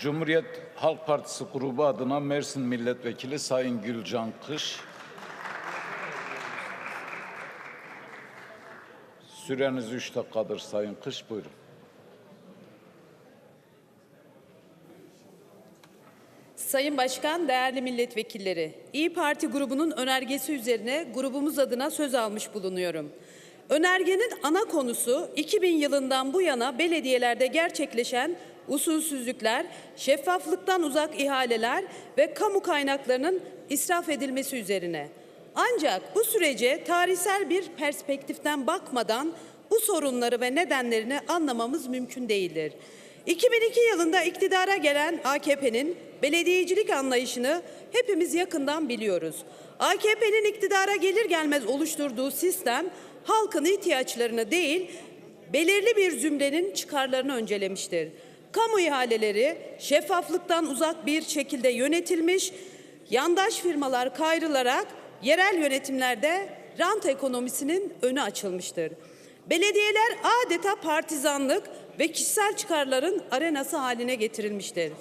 Cumhuriyet Halk Partisi grubu adına Mersin Milletvekili Sayın Gülcan Kış. Süreniz 3 dakikadır Sayın Kış. Buyurun. Sayın Başkan, değerli milletvekilleri, İyi Parti grubunun önergesi üzerine grubumuz adına söz almış bulunuyorum. Önergenin ana konusu 2000 yılından bu yana belediyelerde gerçekleşen usulsüzlükler, şeffaflıktan uzak ihaleler ve kamu kaynaklarının israf edilmesi üzerine. Ancak bu sürece tarihsel bir perspektiften bakmadan bu sorunları ve nedenlerini anlamamız mümkün değildir. 2002 yılında iktidara gelen AKP'nin belediyecilik anlayışını hepimiz yakından biliyoruz. AKP'nin iktidara gelir gelmez oluşturduğu sistem halkın ihtiyaçlarını değil, belirli bir zümrenin çıkarlarını öncelemiştir. Kamu ihaleleri şeffaflıktan uzak bir şekilde yönetilmiş, yandaş firmalar kayrılarak yerel yönetimlerde rant ekonomisinin önü açılmıştır. Belediyeler adeta partizanlık ve kişisel çıkarların arenası haline getirilmiştir.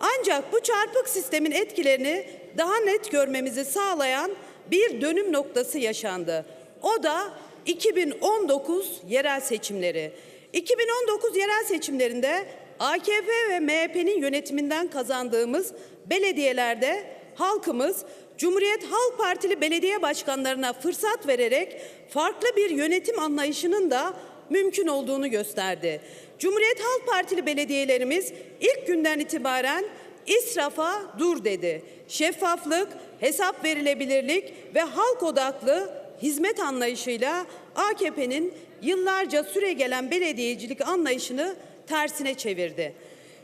Ancak bu çarpık sistemin etkilerini daha net görmemizi sağlayan bir dönüm noktası yaşandı. O da 2019 yerel seçimleri. 2019 yerel seçimlerinde AKP ve MHP'nin yönetiminden kazandığımız belediyelerde halkımız Cumhuriyet Halk Partili belediye başkanlarına fırsat vererek farklı bir yönetim anlayışının da mümkün olduğunu gösterdi. Cumhuriyet Halk Partili belediyelerimiz ilk günden itibaren israfa dur dedi. Şeffaflık, hesap verilebilirlik ve halk odaklı hizmet anlayışıyla AKP'nin yıllarca süre gelen belediyecilik anlayışını tersine çevirdi.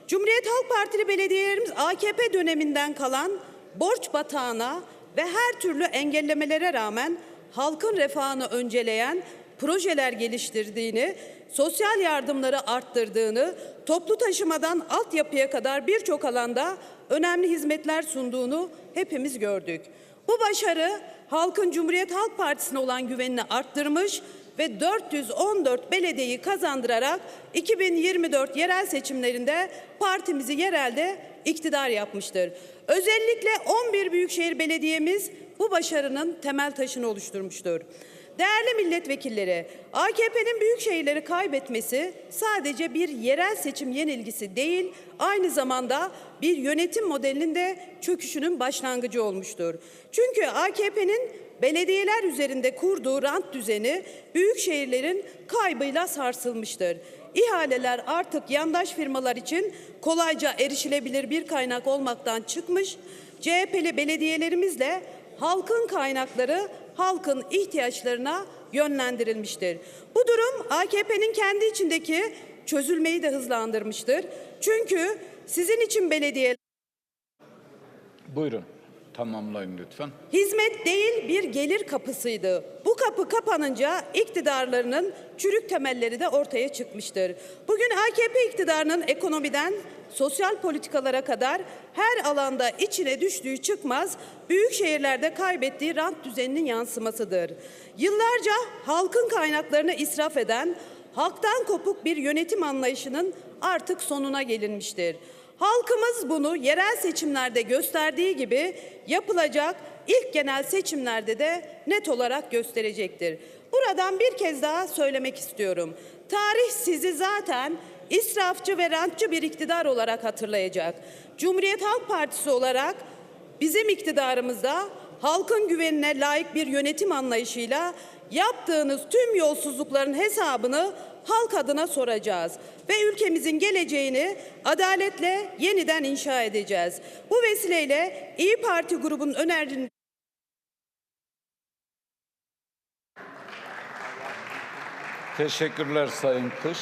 Cumhuriyet Halk Partili belediyelerimiz AKP döneminden kalan borç batağına ve her türlü engellemelere rağmen halkın refahını önceleyen projeler geliştirdiğini, sosyal yardımları arttırdığını, toplu taşımadan altyapıya kadar birçok alanda önemli hizmetler sunduğunu hepimiz gördük. Bu başarı halkın Cumhuriyet Halk Partisi'ne olan güvenini arttırmış ve 414 belediyeyi kazandırarak 2024 yerel seçimlerinde partimizi yerelde iktidar yapmıştır. Özellikle 11 büyükşehir belediyemiz bu başarının temel taşını oluşturmuştur. Değerli milletvekilleri, AKP'nin büyük şehirleri kaybetmesi sadece bir yerel seçim yenilgisi değil, aynı zamanda bir yönetim modelinin de çöküşünün başlangıcı olmuştur. Çünkü AKP'nin belediyeler üzerinde kurduğu rant düzeni büyük şehirlerin kaybıyla sarsılmıştır. İhaleler artık yandaş firmalar için kolayca erişilebilir bir kaynak olmaktan çıkmış, CHP'li belediyelerimizle halkın kaynakları halkın ihtiyaçlarına yönlendirilmiştir. Bu durum AKP'nin kendi içindeki çözülmeyi de hızlandırmıştır. Çünkü sizin için belediye Buyurun. Tamamlayın lütfen. hizmet değil bir gelir kapısıydı. Bu kapı kapanınca iktidarlarının çürük temelleri de ortaya çıkmıştır. Bugün AKP iktidarının ekonomiden sosyal politikalara kadar her alanda içine düştüğü çıkmaz büyük şehirlerde kaybettiği rant düzeninin yansımasıdır. Yıllarca halkın kaynaklarını israf eden, halktan kopuk bir yönetim anlayışının artık sonuna gelinmiştir. Halkımız bunu yerel seçimlerde gösterdiği gibi yapılacak ilk genel seçimlerde de net olarak gösterecektir. Buradan bir kez daha söylemek istiyorum. Tarih sizi zaten israfçı ve rantçı bir iktidar olarak hatırlayacak. Cumhuriyet Halk Partisi olarak bizim iktidarımızda halkın güvenine layık bir yönetim anlayışıyla yaptığınız tüm yolsuzlukların hesabını halk adına soracağız ve ülkemizin geleceğini adaletle yeniden inşa edeceğiz. Bu vesileyle İyi Parti grubunun önerdiğini Teşekkürler Sayın Kış.